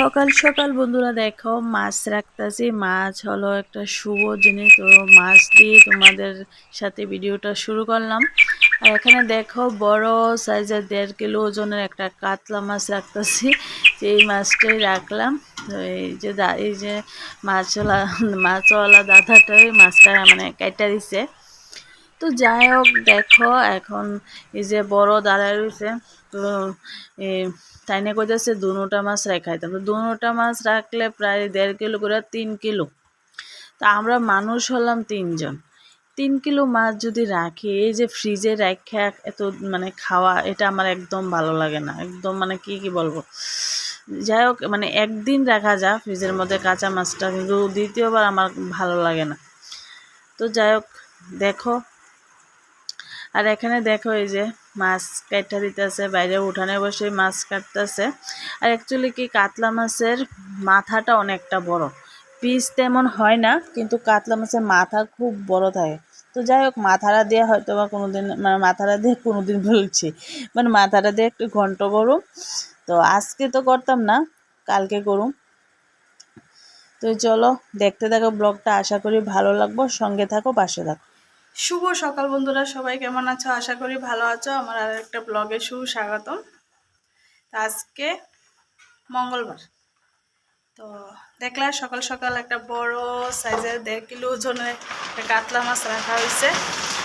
সকাল সকাল বন্ধুরা দেখো, মাছ রাখতেছি। মাছ হলো একটা শুভ জিনিস। তো মাছ দিয়ে তোমাদের সাথে ভিডিওটা শুরু করলাম। আর এখানে দেখো, বড় সাইজের দেড় কিলো ওজনের একটা কাতলা মাছ রাখতেছি। এই মাছটাই রাখলাম, তো এই যে এই যে মাছওয়ালা মাছওয়ালা দাদাটাই মাছটা মানে কেটে দিছে। তো যাই হোক দেখো এখন এই যে বড় দাঁড়ায় রয়েছে তো এ, তাইনে কইতেছে দুনোটা মাছ রাখাইতাম তো দুনোটা মাছ রাখলে প্রায় দেড় কিলো করে তিন কিলো। তা আমরা মানুষ হলাম তিনজন। তিন কিলো মাছ যদি রাখি এই যে ফ্রিজে রাখা এত মানে খাওয়া এটা আমার একদম ভালো লাগে না। একদম মানে কি কি বলব? যাই হোক মানে একদিন রাখা যা ফ্রিজের মধ্যে কাঁচা মাছটা কিন্তু দ্বিতীয়বার আমার ভালো লাগে না। তো যাই হোক দেখো আর এখানে দেখো এই যে মাছ কাটা দিতেছে, বাইরে উঠানে বসে মাছ কাটতেছে। আর অ্যাকচুয়ালি কি কাতলা মাছের মাথাটা অনেকটা বড়। পিস তেমন হয় না, কিন্তু কাতলা মাছের মাথা খুব বড় থাকে। তো যাই হোক, মাথাটা দিয়ে হয়তো বা কোনো দিন মানে মাথাটা দিয়ে কোনো দিন বলছি মানে মাথাটা দিয়ে একটু ঘন্ট করুম। তো আজকে তো করতাম না, কালকে করুম। তো চলো, দেখতে থাকো ব্লগটা, আশা করি ভালো লাগবো, সঙ্গে থাকো, পাশে থাকো। শুভ সকাল বন্ধুরা, সবাই কেমন আছো? আশা করি ভালো আছো। আমার আর একটা ব্লগে সুস্বাগতম। তো আজকে মঙ্গলবার। তো দেখলা, সকাল সকাল একটা বড় সাইজের দেড় কিলো ওজনের একটা কাতলা মাছ রাখা হয়েছে।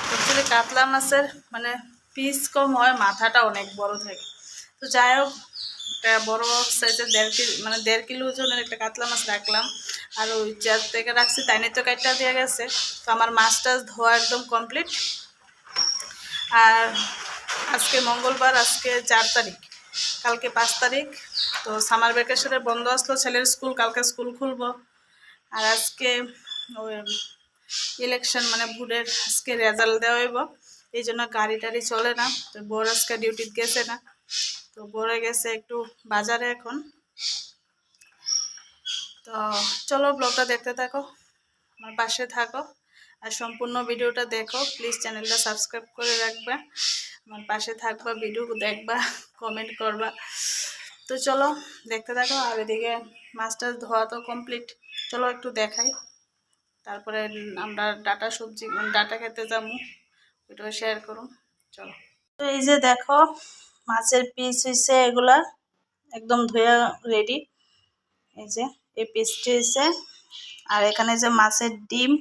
অ্যাকচুয়ালি কাতলা মাছের মানে পিস কম হয়, মাথাটা অনেক বড় থাকে। তো যাই হোক একটা বড় সাইজের দেড় কিলো মানে দেড় কিলো ওজনের একটা কাতলা মাছ রাখলাম। আর ওই চার থেকে রাখছি, তাই নিয়ে তো কাটটা দিয়ে গেছে। তো আমার মাছ টাছ ধোয়া একদম কমপ্লিট আর আজকে মঙ্গলবার, আজকে চার তারিখ। কালকে পাঁচ তারিখ। তো সামার ভ্যাকেশনে বন্ধ আসলো, ছেলের স্কুল কালকে স্কুল খুলবো। আর আজকে ওই ইলেকশন মানে ভোটের আজকে রেজাল্ট দেওয়া হইব। এই জন্য গাড়ি টাড়ি চলে না। তো বড় আজকে ডিউটিতে গেছে না। তো বড় গেছে একটু বাজারে এখন। তো চলো ব্লগটা দেখতে থাকো, আমার পাশে থাকো আর সম্পূর্ণ ভিডিওটা দেখো। প্লিজ চ্যানেলটা সাবস্ক্রাইব করে রাখবা, আমার পাশে থাকবা ভিডিও দেখবা কমেন্ট করবা। তো চলো দেখতে থাকো আর এদিকে মাছটা ধোয়া তো কমপ্লিট চলো একটু দেখাই। তারপরে আমরা ডাটা সবজি, ডাটা খেতে যাব, ওইটাও শেয়ার করুন। চলো। তো এই যে দেখো মাছের পিস হয়েছে এগুলা, একদম ধুয়ে রেডি এই যে, এই পিসটি হয়েছে আর এখানে যে মাছের ডিম,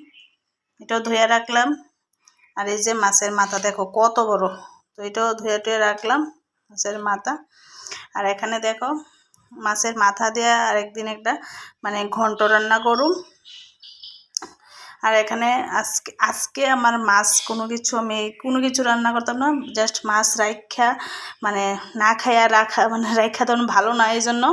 এটাও ধুয়ে রাখলাম। আর এই যে মাছের মাথা, দেখো কত বড়। তো এটাও ধুয়ে টুয়ে রাখলাম, মাছের মাথা। আর এখানে দেখো, মাছের মাথা দিয়ে আরেকদিন একটা মানে ঘন্ট রান্না করুম। আর এখানে আজকে আজকে আমার মাছ কোনো কিছু আমি কোনো কিছু রান্না করতাম না জাস্ট মাছ রাইখা মানে না খাইয়া রাখা মানে রাইখা তখন ভালো না এই জন্য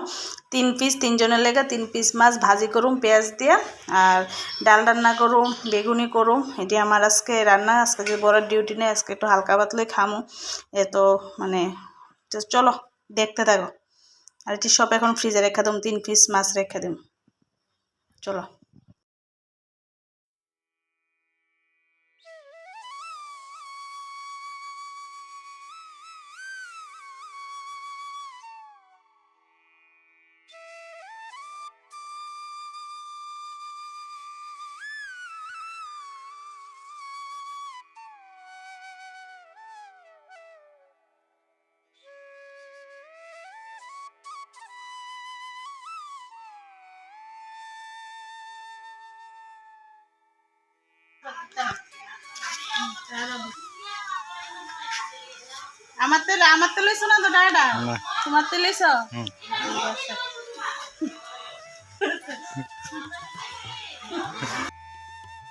তিন পিস তিনজনের লেগে তিন পিস মাছ ভাজি করুম, পেঁয়াজ দিয়ে, আর ডাল রান্না করুম, বেগুনি করুম, এটি আমার আজকে রান্না, আজকে যে বড় ডিউটি নেই, আজকে একটু হালকা পাতলে খামু, এ তো মানে চলো, দেখতে থাকো। আর এটি সব এখন ফ্রিজে রেখে দিম, তিন পিস মাছ রেখে দিম। চলো। আমার তেল আমার তেল লইছো না তো ডাটা তোমার তেল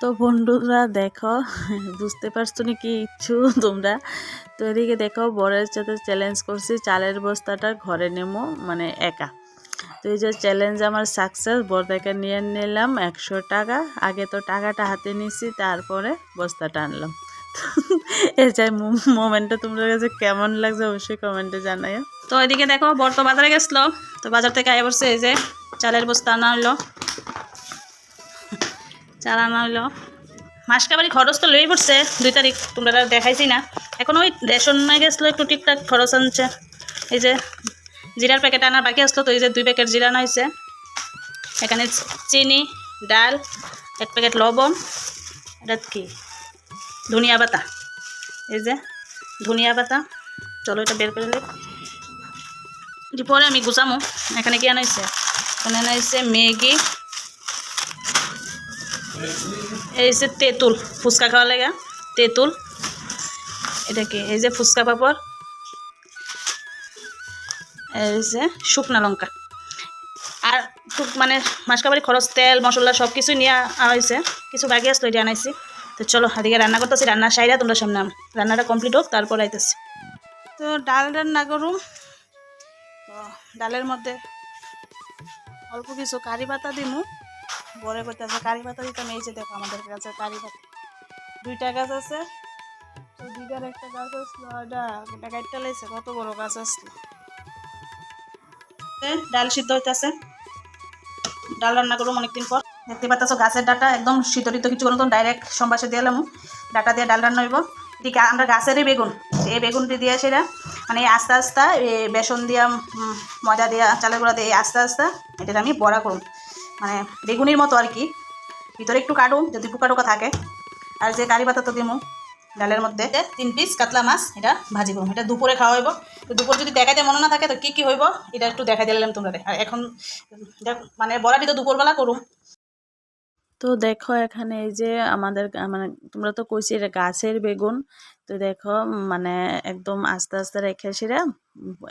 তো বন্ধুরা দেখো বুঝতে পারছ না কি ইচ্ছু তোমরা? তো এদিকে দেখো বরের সাথে চ্যালেঞ্জ করছি চালের বস্তাটা ঘরে নেমো মানে একা। তো এই যে চ্যালেঞ্জ আমার সাকসেস বরদাকে নিয়ে নিলাম একশো টাকা। আগে তো টাকাটা হাতে নিছি তারপরে বস্তাটা আনলাম। এই যে মোমেন্টটা তোমাদের কাছে কেমন লাগছে অবশ্যই কমেন্টে জানাই তো এদিকে দেখো, বর তো বাজারে গেছিল। তো বাজার থেকে আয় পড়ছে এই যে চালের বস্তা আনা হইল। চাল আনা হইল। মাসকাবারি খরচ তো লই পড়ছে, দুই তারিখ তোমরা দেখাইছি না। এখন ওই রেশন গেছিল, একটু ঠিকঠাক খরচ আনছে। এই যে জিরার প্যাকেট আনার বাকি আসলো, তো এই যে দুই প্যাকেট জিরা আনা হয়েছে এখানে চিনি, ডাল, এক প্যাকেট লবণ। এটা কি? ধনিয়া পাতা। এই যে ধনিয়া পাতা। চলো এটা বের করে নিই। পরে আমি গুছামো। এখানে কি আনাইছে? এখানে আনা হয়েছে ম্যাগি এই যে তেঁতুল, ফুচকা খাওয়া লাগে। তেঁতুল। এটা কি? এই যে ফুচকা পাপড়। এই যে শুকনা লঙ্কা। আর মানে মাসকাবাড়ি খরচ, তেল, মশলা সব কিছু নিয়ে হয়েছে কিছু বাকি আসলো এটা আনাইছি। তো চলো, এদিকে রান্না করতেছি, রান্না সাইডা তোমরা সামনে রান্নাটা কমপ্লিট হোক, তারপর আইতেছি। তো ডাল রান্না করুম। তো ডালের মধ্যে অল্প কিছু কারি পাতা দিমু। বরে করতেছে কারি পাতা দিতাম এই যে দেখো আমাদের কাছে কারি পাতা। দুইটা গাছ আছে, তো দুইটার একটা গাছ আসলো ওটা গাছটা লাইছে, কত বড় গাছ আসলো। ডাল সিদ্ধ হইতেছে। ডাল রান্না করব অনেকদিন পর। দেখতে পাচ্ছ, গাছের ডাটা একদম শীতলিত কিছু কোনো ডাইরেক্ট সম্বাসে দিয়ে এলাম। ডাটা দিয়ে ডাল রান্না হইব। এদিকে আমরা গাছেরই বেগুন, এই বেগুনটি দিয়ে সেটা মানে আস্তে আস্তে এই বেসন দিয়া ময়দা দিয়া, চালের গুঁড়া দিয়ে আস্তে আস্তে এটা আমি বড়া করুন মানে বেগুনির মতো আর কি। ভিতরে একটু কাটুম যদি পোকা টোকা থাকে। আর যে কারি পাতা তো দিমু, ডালের মধ্যে। তিন পিস কাতলা মাছ এটা ভাজি করুন এটা দুপুরে খাওয়া হইব। তো দুপুর যদি দেখাইতে মনে না থাকে, তো কী কী হইব, এটা একটু দেখাই দিলাম তোমরা আর এখন মানে বড়াটি তো দুপুরবেলা করুম। তো দেখো এখানে এই যে আমাদের মানে তোমরা তো কইছি এটা গাছের বেগুন। তো দেখো মানে একদম আস্তে আস্তে রেখে সেরা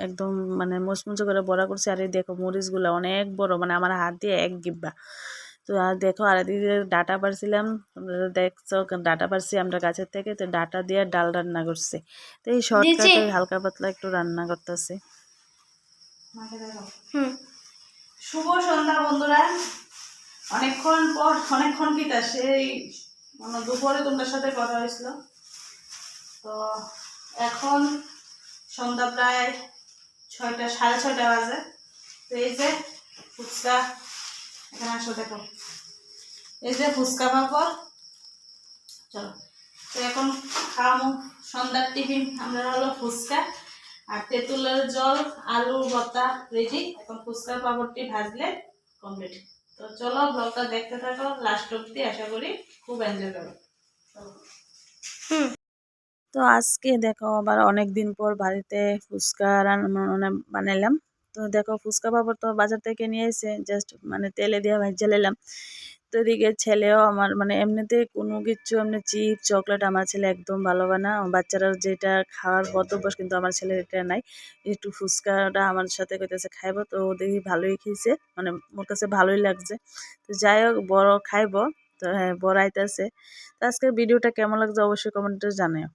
একদম মানে মুচমুচে করে বড়া করছে। আর এই দেখো মরিচগুলো অনেক বড় মানে আমার হাত দিয়ে এক গিব্বা। তো আর দেখো আর এদিকে ডাটা পারছিলাম তোমরা দেখছ ডাটা পারছি আমরা গাছের থেকে তো ডাটা দিয়ে ডাল রান্না করছে। তো এই শর্টকাটে হালকা পাতলা একটু রান্না করতেছে। শুভ সন্ধ্যা বন্ধুরা। অনেকক্ষণ পর, অনেকক্ষণ কি তা সেই মানে দুপুরে তোমার সাথে কথা হয়েছিল। তো এখন সন্ধ্যা প্রায় ছয়টা, সাড়ে ছয়টা বাজে। তো এই যে ফুচকা এখানে আসো, দেখো। এই যে ফুচকা পাপড়। চলো। তো এখন খাওয়ামো সন্ধ্যার টিফিন আমরা হলো ফুচকা আর তেঁতুলের জল, আলু, ভর্তা রেডি। এখন ফুচকা পাপড়টি ভাজলে কমপ্লিট তো চলো ব্লগটা দেখতে থাকো লাস্ট অব্দি আশা করি খুব এনজয় করো। তো আজকে দেখো আবার অনেক দিন পর বাড়িতে ফুচকা রান্না মানে বানাইলাম। তো দেখো ফুচকা পাপড় তো বাজার থেকে নিয়ে এসে জাস্ট মানে তেলে দিয়ে ভেজে নিলাম। তো এদিকে ছেলেও আমার মানে এমনিতে কোনো কিছু, এমনি চিপ চকলেট আমার ছেলে একদম ভালো বানা। বাচ্চারা যেটা খাওয়ার কত কিন্তু আমার ছেলের এটা নাই। একটু ফুচকাটা আমার সাথে কইতেছে, খাইবো? তো ও দেখি ভালোই খেয়েছে মানে ওর কাছে ভালোই লাগছে। তো যাই হোক, বড় খাইবো। তো হ্যাঁ বড় আইতেছে। তো আজকের ভিডিওটা কেমন লাগছে অবশ্যই কমেন্টে জানাও